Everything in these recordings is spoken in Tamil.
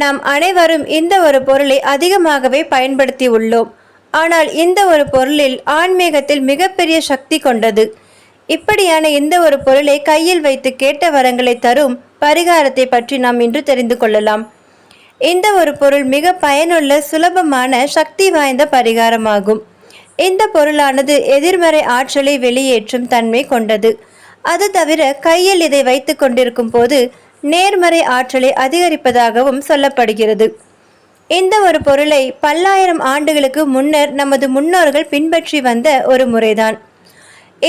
நாம் அனைவரும் இந்த ஒரு பொருளை அதிகமாகவே பயன்படுத்தி உள்ளோம். ஆனால் இந்த ஒரு பொருளில் ஆன்மீகத்தில் மிகப்பெரிய சக்தி கொண்டது. இப்படியான இந்த ஒரு பொருளை கையில் வைத்து கேட்ட வரங்களை தரும் பரிகாரத்தை பற்றி நாம் இன்று தெரிந்து கொள்ளலாம். இந்த ஒரு பொருள் மிக பயனுள்ள சுலபமான சக்தி வாய்ந்த பரிகாரமாகும். இந்த பொருளானது எதிர்மறை ஆற்றலை வெளியேற்றும் தன்மை கொண்டது. அது தவிர கையில் இதை வைத்து கொண்டிருக்கும் போது நேர்மறை ஆற்றலை அதிகரிப்பதாகவும் சொல்லப்படுகிறது. இந்த ஒரு பொருளை பல்லாயிரம் ஆண்டுகளுக்கு முன்னர் நமது முன்னோர்கள் பின்பற்றி வந்த ஒரு முறைதான்.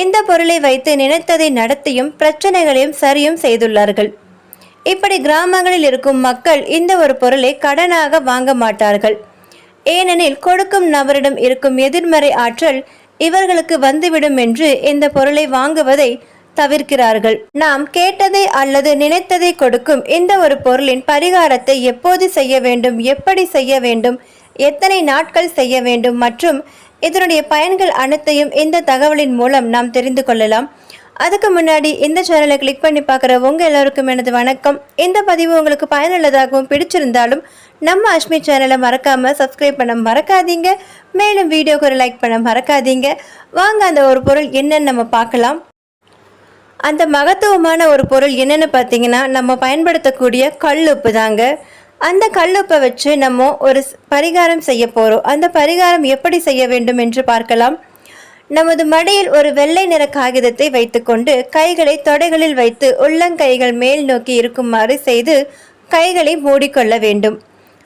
இந்த பொருளை வைத்து நினைத்ததை நடத்தியும் பிரச்சனைகளையும் சரியும் செய்துள்ளார்கள். இப்படி கிராமங்களில் இருக்கும் மக்கள் இந்த ஒரு பொருளை கடனாக வாங்க மாட்டார்கள். ஏனெனில் கொடுக்கும் நபரிடம் இருக்கும் எதிர்மறை ஆற்றல் இவர்களுக்கு வந்துவிடும் என்று இந்த பொருளை வாங்குவதை தவிர்க்கிறார்கள். நாம் கேட்டதை அல்லது நினைத்ததை கொடுக்கும் இந்த ஒரு பொருளின் பரிகாரத்தை எப்போது செய்ய வேண்டும் எப்படி செய்ய வேண்டும் எத்தனை நாட்கள் செய்ய வேண்டும் மற்றும் இதனுடைய பயன்கள் அனைத்தையும் இந்த தகவலின் மூலம் நாம் தெரிந்து கொள்ளலாம். அதுக்கு முன்னாடி இந்த சேனலை கிளிக் பண்ணி பார்க்குற உங்கள் எல்லோருக்கும் எனது வணக்கம். இந்த பதிவு உங்களுக்கு பயனுள்ளதாகவும் பிடிச்சிருந்தாலும் நம்ம அஷ்மி சேனலை மறக்காமல் சப்ஸ்கிரைப் பண்ண மறக்காதீங்க. மேலும் வீடியோக்கு ஒரு லைக் பண்ண மறக்காதீங்க. வாங்க அந்த ஒரு பொருள் என்னன்னு நம்ம பார்க்கலாம். அந்த மகத்துவமான ஒரு பொருள் என்னென்னு பார்த்தீங்கன்னா நம்ம பயன்படுத்தக்கூடிய கல் உப்பு தாங்க. அந்த கல்லுப்பை வச்சு நம்ம ஒரு ஸ்- பரிகாரம் செய்ய போகிறோம் அந்த பரிகாரம் எப்படி செய்ய வேண்டும் என்று பார்க்கலாம். நமது மடியில் ஒரு வெள்ளை நிற காகிதத்தை வைத்துக்கொண்டு கைகளை தொடைகளில் வைத்து உள்ளங்கைகள் மேல் நோக்கி இருக்குமாறு செய்து கைகளை மூடிக்கொள்ள வேண்டும்.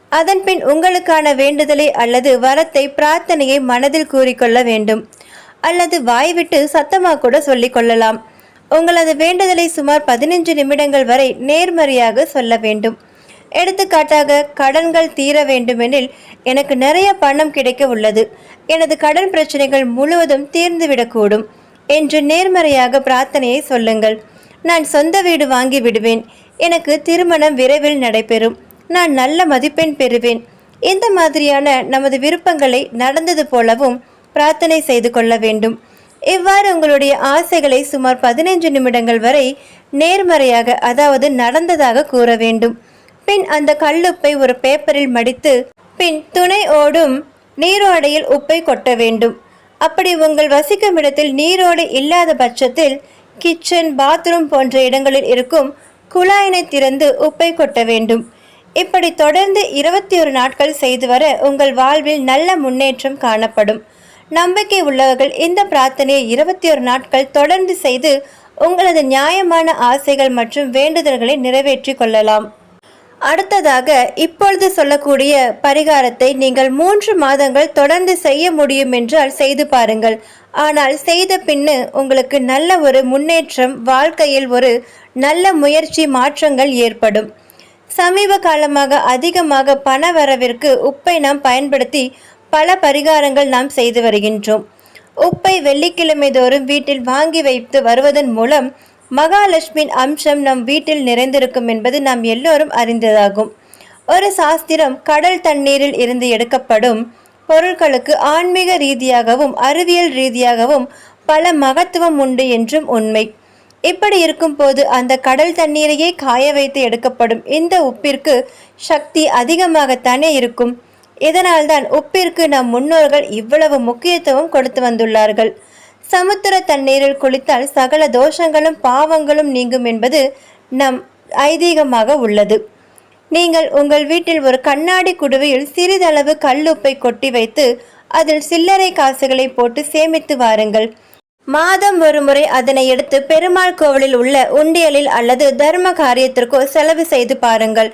அதன்பின் உங்களுக்கான வேண்டுதலை அல்லது வரத்தை பிரார்த்தனையை மனதில் கூறிக்கொள்ள வேண்டும். அல்லது வாய்விட்டு சத்தமாக கூட சொல்லிக்கொள்ளலாம் கொள்ளலாம். உங்களது வேண்டுதலை சுமார் பதினஞ்சு நிமிடங்கள் வரை நேர்மறையாக சொல்ல வேண்டும். எடுத்துக்காட்டாக கடன்கள் தீர வேண்டுமெனில் எனக்கு நிறைய பணம் கிடைக்க உள்ளது. எனது கடன் பிரச்சனைகள் முழுவதும் தீர்ந்துவிடக்கூடும் என்று நேர்மறையாக பிரார்த்தனையை சொல்லுங்கள். நான் சொந்த வீடு வாங்கி விடுவேன். எனக்கு திருமணம் விரைவில் நடைபெறும். நான் நல்ல மதிப்பெண் பெறுவேன். இந்த மாதிரியான நமது விருப்பங்களை நடந்தது போலவும் பிரார்த்தனை செய்து கொள்ள வேண்டும். இவ்வாறு உங்களுடைய ஆசைகளை சுமார் பதினைஞ்சு நிமிடங்கள் வரை நேர்மறையாக அதாவது நடந்ததாக கூற வேண்டும். பின் அந்த கல்லுப்பை ஒரு பேப்பரில் மடித்து பின் துணை ஓடும் நீரோடையில் உப்பை கொட்ட வேண்டும். அப்படி உங்கள் வசிக்கும் இடத்தில் நீரோடை இல்லாத பட்சத்தில் கிச்சன் பாத்ரூம் போன்ற இடங்களில் இருக்கும் குழாயினை திறந்து உப்பை கொட்ட வேண்டும். இப்படி தொடர்ந்து இருபத்தி ஒரு நாட்கள் செய்து வர உங்கள் வாழ்வில் நல்ல முன்னேற்றம் காணப்படும். நம்பிக்கை உள்ளவர்கள் இந்த பிரார்த்தனையை இருபத்தி ஒரு நாட்கள் தொடர்ந்து செய்து உங்களது நியாயமான ஆசைகள் மற்றும் வேண்டுதல்களை நிறைவேற்றி கொள்ளலாம். அடுத்ததாக இப்பொழுது சொல்லக்கூடிய பரிகாரத்தை நீங்கள் மூன்று மாதங்கள் தொடர்ந்து செய்ய முடியும் என்றால் செய்து பாருங்கள். ஆனால் செய்த பின்னு உங்களுக்கு நல்ல ஒரு முன்னேற்றம் வாழ்க்கையில் ஒரு நல்ல முயற்சி மாற்றங்கள் ஏற்படும். சமீப காலமாக அதிகமாக பண வரவிற்கு உப்பை நாம் பயன்படுத்தி பல பரிகாரங்கள் நாம் செய்து வருகின்றோம். உப்பை வெள்ளிக்கிழமை தோறும் வீட்டில் வாங்கி வைத்து வருவதன் மூலம் மகாலட்சுமியின் அம்சம் நம் வீட்டில் நிறைந்திருக்கும் என்பது நாம் எல்லோரும் அறிந்ததாகும். ஒரு சாஸ்திரம் கடல் தண்ணீரில் இருந்து எடுக்கப்படும் பொருட்களுக்கு ஆன்மீக ரீதியாகவும் அறிவியல் ரீதியாகவும் பல மகத்துவம் உண்டு என்றும் உண்மை. இப்படி இருக்கும்போது அந்த கடல் தண்ணீரையே காய வைத்து எடுக்கப்படும் இந்த உப்பிற்கு சக்தி அதிகமாகத்தானே இருக்கும். இதனால்தான் உப்பிற்கு நம் முன்னோர்கள் இவ்வளவு முக்கியத்துவம் கொடுத்து வந்துள்ளார்கள். சமுத்திர தண்ணீரில் குளித்தால் சகல தோஷங்களும் பாவங்களும் நீங்கும் என்பது நம் ஐதீகமாக உள்ளது. நீங்கள் உங்கள் வீட்டில் ஒரு கண்ணாடி குடுவையில் சிறிதளவு கல்லுப்பை கொட்டி வைத்து அதில் சில்லறை காசுகளை போட்டு சேமித்து வாருங்கள். மாதம் ஒரு முறை அதனை எடுத்து பெருமாள் கோவிலில் உள்ள உண்டியலில் அல்லது தர்ம காரியத்திற்கோ செலவு செய்து பாருங்கள்.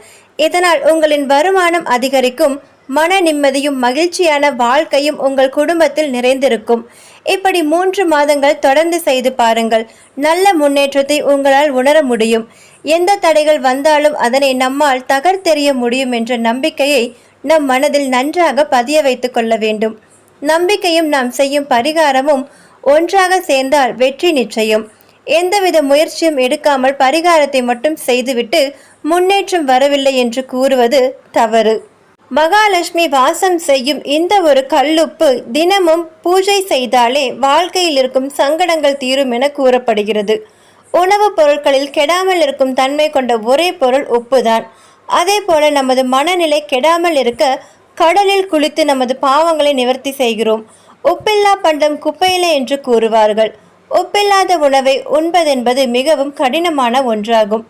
இதனால் உங்களின் வருமானம் அதிகரிக்கும். மன நிம்மதியும் மகிழ்ச்சியான வாழ்க்கையும் உங்கள் குடும்பத்தில் நிறைந்திருக்கும். இப்படி மூன்று மாதங்கள் தொடர்ந்து செய்து பாருங்கள். நல்ல முன்னேற்றத்தை உங்களால் உணர முடியும். எந்த தடைகள் வந்தாலும் அதனை நம்மால் தகர்த்தெறிய முடியும் என்ற நம்பிக்கையை நம் மனதில் நன்றாக பதிய வைத்துக் கொள்ள வேண்டும். நம்பிக்கையும் நாம் செய்யும் பரிகாரமும் ஒன்றாக சேர்ந்தால் வெற்றி நிச்சயம். எந்தவித முயற்சியும் எடுக்காமல் பரிகாரத்தை மட்டும் செய்துவிட்டு முன்னேற்றம் வரவில்லை என்று கூறுவது தவறு. மகாலட்சுமி வாசம் செய்யும் இந்த ஒரு கல்லுப்பு தினமும் பூஜை செய்தாலே வாழ்க்கையில் இருக்கும் சங்கடங்கள் தீரும் என கூறப்படுகிறது. உணவுப் பொருட்களில் கெடாமல் இருக்கும் தன்மை கொண்ட ஒரே பொருள் உப்புதான். அதே போல நமது மனநிலை கெடாமல் இருக்க கடலில் குளித்து நமது பாவங்களை நிவர்த்தி செய்கிறோம். உப்பில்லா பண்டம் குப்பையிலே என்று கூறுவார்கள். உப்பில்லாத உணவை உண்பதென்பது மிகவும் கடினமான ஒன்றாகும்.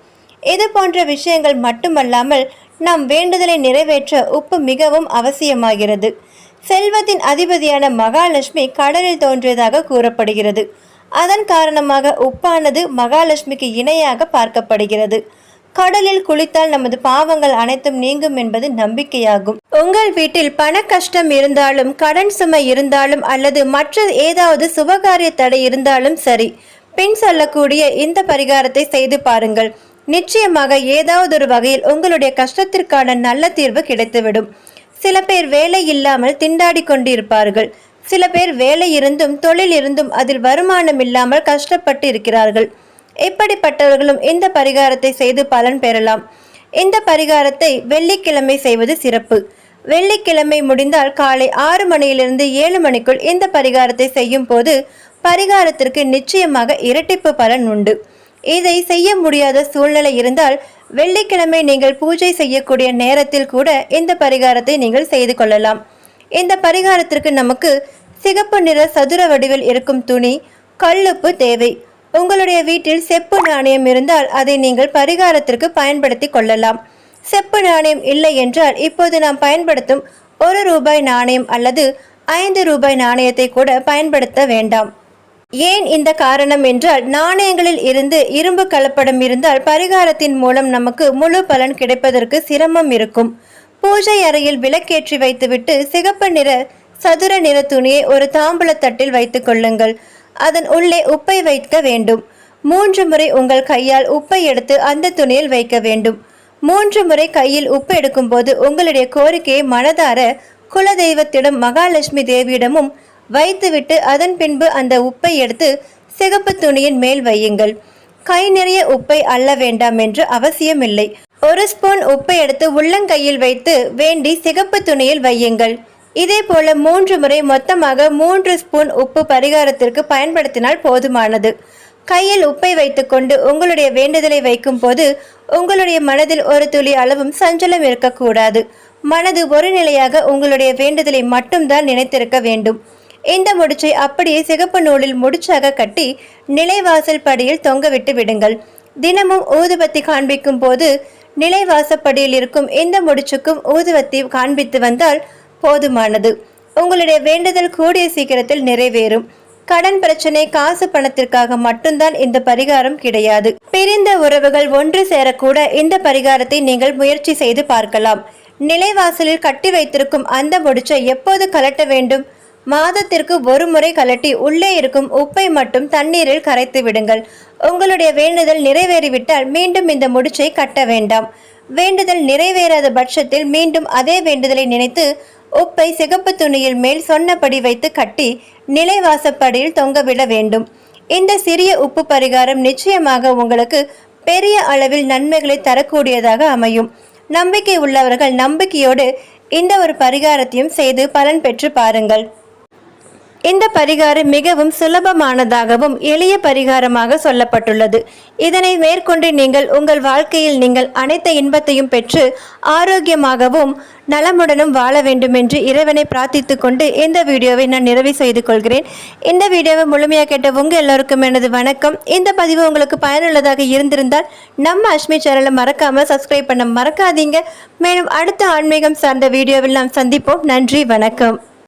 இது போன்ற விஷயங்கள் மட்டுமல்லாமல் நம் வேண்டுதலை நிறைவேற்ற உப்பு மிகவும் அவசியமாகிறது. செல்வத்தின் அதிபதியான மகாலட்சுமி கடலில் தோன்றியதாக கூறப்படுகிறது. அதன் காரணமாக உப்பானது மகாலட்சுமிக்கு இணையாக பார்க்கப்படுகிறது. கடலில் குளித்தால் நமது பாவங்கள் அனைத்தும் நீங்கும் என்பது நம்பிக்கையாகும். உங்கள் வீட்டில் பண கஷ்டம் இருந்தாலும் கடன் சுமை இருந்தாலும் அல்லது மற்ற ஏதாவது சுபகாரிய தடை இருந்தாலும் சரி பின் சொல்லக்கூடிய இந்த பரிகாரத்தை செய்து பாருங்கள். நிச்சயமாக ஏதாவது ஒரு வகையில் உங்களுடைய கஷ்டத்திற்கான நல்ல தீர்வு கிடைத்துவிடும். சில பேர் வேலை இல்லாமல் திண்டாடி கொண்டிருப்பார்கள். சில பேர் வேலை இருந்தும் தொழில் இருந்தும் அதில் வருமானம் இல்லாமல் கஷ்டப்பட்டு இருக்கிறார்கள் இப்படிப்பட்டவர்களும் இந்த பரிகாரத்தை செய்து பலன் பெறலாம். இந்த பரிகாரத்தை வெள்ளிக்கிழமை செய்வது சிறப்பு. வெள்ளிக்கிழமை முடிந்தால் காலை ஆறு மணியிலிருந்து ஏழு மணிக்குள் இந்த பரிகாரத்தை செய்யும் போது பரிகாரத்திற்கு நிச்சயமாக இரட்டிப்பு பலன் உண்டு. இதை செய்ய முடியாத சூழ்நிலை இருந்தால் வெள்ளிக்கிழமை நீங்கள் பூஜை செய்யக்கூடிய நேரத்தில் கூட இந்த பரிகாரத்தை நீங்கள் செய்து கொள்ளலாம். இந்த பரிகாரத்திற்கு நமக்கு சிகப்பு நிற சதுர வடிவில் இருக்கும் துணி கல்லுப்பு தேவை. உங்களுடைய வீட்டில் செப்பு நாணயம் இருந்தால் அதை நீங்கள் பரிகாரத்திற்கு பயன்படுத்தி கொள்ளலாம். செப்பு நாணயம் இல்லை என்றால் இப்போது நாம் பயன்படுத்தும் ஒரு ரூபாய் நாணயம் அல்லது ஐந்து ரூபாய் நாணயத்தை கூட பயன்படுத்த வேண்டாம். ஏன் இந்த காரணம் என்றால் நாணயங்களில் இருந்து இரும்பு கலப்படம் இருந்தால் பரிகாரத்தின் மூலம் நமக்கு முழு பலன் கிடைப்பதற்கு சிரமம் இருக்கும். பூஜை அறையில் விளக்கேற்றி வைத்துவிட்டு சிகப்பு நிற சதுர நிற துணியை ஒரு தாம்பூலத்தட்டில் வைத்துக் கொள்ளுங்கள். அதன் உள்ளே உப்பை வைக்க வேண்டும். மூன்று முறை உங்கள் கையால் உப்பை எடுத்து அந்த துணியில் வைக்க வேண்டும். மூன்று முறை கையில் உப்பு எடுக்கும்போது உங்களுடைய கோரிக்கையை மனதார குலதெய்வத்திடம் மகாலட்சுமி தேவியிடமும் வைத்துவிட்டு அதன் பின்பு அந்த உப்பை எடுத்து சிகப்பு துணியின் மேல் வையுங்கள். கை நிறைய உப்பை அள்ள வேண்டாம் என்று அவசியமில்லை. ஒரு ஸ்பூன் உப்பை எடுத்து உள்ளங்கையில் வைத்து வேண்டி சிகப்பு துணியில் வையுங்கள். இதே போல மூன்று முறை மொத்தமாக மூன்று ஸ்பூன் உப்பு பரிகாரத்திற்கு பயன்படுத்தினால் போதுமானது. கையில் உப்பை வைத்துக்கொண்டு உங்களுடைய வேண்டுதலை வைக்கும் போது உங்களுடைய மனதில் ஒரு துளி அளவும் சஞ்சலம் இருக்கக்கூடாது. மனது ஒரு நிலையாக உங்களுடைய வேண்டுதலை மட்டும்தான் நினைத்திருக்க வேண்டும். இந்த முடிச்சை அப்படியே சிகப்பு நூலில் முடிச்சாக கட்டி நிலைவாசல் படியில் தொங்கவிட்டு விடுங்கள். தினமும் ஊதுபத்தி காண்பிக்கும் போது நிலைவாசப்படியில் இருக்கும் இந்த முடிச்சுக்கும் ஊதுவத்தி காண்பித்து வந்தால் போதுமானது. உங்களுடைய வேண்டுதல் கூடிய சீக்கிரத்தில் நிறைவேறும். கடன் பிரச்சனை காசு பணத்திற்காக மட்டும்தான் இந்த பரிகாரம் கிடையாது. பிரிந்த உறவுகள் ஒன்று சேரக்கூட இந்த பரிகாரத்தை நீங்கள் முயற்சி செய்து பார்க்கலாம். நிலைவாசலில் கட்டி வைத்திருக்கும் அந்த முடிச்சை எப்போது கலட்ட வேண்டும்? மாதத்திற்கு ஒரு முறை கலட்டி உள்ளே இருக்கும் உப்பை மட்டும் தண்ணீரில் கரைத்து விடுங்கள். உங்களுடைய வேண்டுதல் நிறைவேறிவிட்டால் மீண்டும் இந்த முடிச்சை கட்ட வேண்டாம். வேண்டுதல் நிறைவேறாத பட்சத்தில் மீண்டும் அதே வேண்டுதலை நினைத்து உப்பை சிகப்பு துணியில் மேல் சொன்னபடி வைத்து கட்டி நிலைவாசப்படியில் தொங்கவிட வேண்டும். இந்த சிறிய உப்பு பரிகாரம் நிச்சயமாக உங்களுக்கு பெரிய அளவில் நன்மைகளை தரக்கூடியதாக அமையும். நம்பிக்கை உள்ளவர்கள் நம்பிக்கையோடு இந்த ஒரு பரிகாரத்தையும் செய்து பலன் பெற்று பாருங்கள். இந்த பரிகாரம் மிகவும் சுலபமானதாகவும் எளிய பரிகாரமாக சொல்லப்பட்டுள்ளது. இதனை மேற்கொண்டு நீங்கள் உங்கள் வாழ்க்கையில் நீங்கள் அனைத்து இன்பத்தையும் பெற்று ஆரோக்கியமாகவும் நலமுடனும் வாழ வேண்டும் என்று இறைவனை பிரார்த்தித்து கொண்டு இந்த வீடியோவை நான் நிறைவு செய்து கொள்கிறேன். இந்த வீடியோவை முழுமையாக கேட்ட உங்கள் எல்லோருக்கும் எனது வணக்கம். இந்த பதிவு உங்களுக்கு பயனுள்ளதாக இருந்திருந்தால் நம்ம அஷ்மி சேனலை மறக்காமல் சப்ஸ்கிரைப் பண்ண மறக்காதீங்க. மேலும் அடுத்த ஆன்மீகம் சார்ந்த வீடியோவில் நாம் சந்திப்போம். நன்றி வணக்கம்.